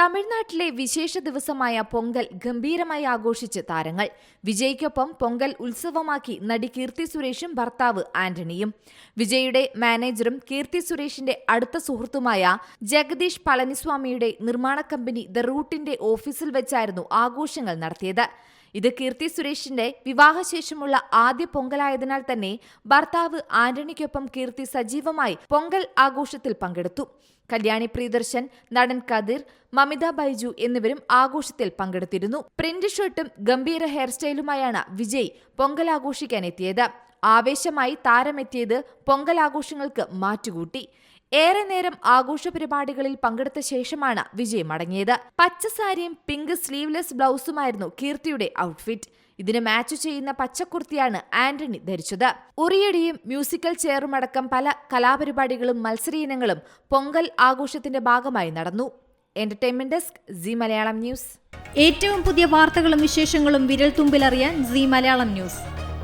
തമിഴ്നാട്ടിലെ വിശേഷ ദിവസമായ പൊങ്കൽ ഗംഭീരമായി ആഘോഷിച്ച് താരങ്ങൾ. വിജയ്ക്കൊപ്പം പൊങ്കൽ ഉത്സവമാക്കി നടി കീർത്തി സുരേഷും ഭർത്താവ് ആന്റണിയും. വിജയുടെ മാനേജറും കീർത്തി സുരേഷിന്റെ അടുത്ത സുഹൃത്തുമായ ജഗദീഷ് പളനിസ്വാമിയുടെ നിർമ്മാണ കമ്പനി ദ റൂട്ടിന്റെ ഓഫീസിൽ വെച്ചായിരുന്നു ആഘോഷങ്ങൾ നടത്തിയത്. ഇത് കീർത്തി സുരേഷിന്റെ വിവാഹശേഷമുള്ള ആദ്യ പൊങ്കലായതിനാൽ തന്നെ ഭർത്താവ് ആന്റണിക്കൊപ്പം കീർത്തി സജീവമായി പൊങ്കൽ ആഘോഷത്തിൽ പങ്കെടുത്തു. കല്യാണി പ്രിയദർശൻ നടൻ കതിർ മമിത ബൈജു എന്നിവരും ആഘോഷത്തിൽ പങ്കെടുത്തിരുന്നു. പ്രിന്റ് ഷർട്ടും ഗംഭീര ഹെയർസ്റ്റൈലുമായാണ് വിജയ് പൊങ്കൽ ആഘോഷിക്കാൻ എത്തിയത് ആവേശമായി താരമെത്തിയത് പൊങ്കൽ ആഘോഷങ്ങൾക്ക് മാറ്റുകൂട്ടി. ഏറെ നേരം ആഘോഷ പരിപാടികളിൽ പങ്കെടുത്ത ശേഷമാണ് വിജയ് മടങ്ങിയത് പച്ചസാരിയും പിങ്ക് സ്ലീവ്ലെസ് ബ്ലൗസുമായിരുന്നു കീർത്തിയുടെ ഔട്ട്ഫിറ്റ്. ഇതിന് മാച്ച് ചെയ്യുന്ന പച്ചക്കുർത്തിയാണ് ആന്റണി ധരിച്ചത്. ഉറിയടിയും മ്യൂസിക്കൽ ചെയറുമടക്കം പല കലാപരിപാടികളും മത്സര ഇനങ്ങളും പൊങ്കൽ ആഘോഷത്തിന്റെ ഭാഗമായി നടന്നു. Entertainment desk Zee Malayalam news. ഏറ്റവും പുതിയ വാർത്തകളും വിശേഷങ്ങളും വിരൽ തുമ്പിലറിയാൻ സി മലയാളം ന്യൂസ്.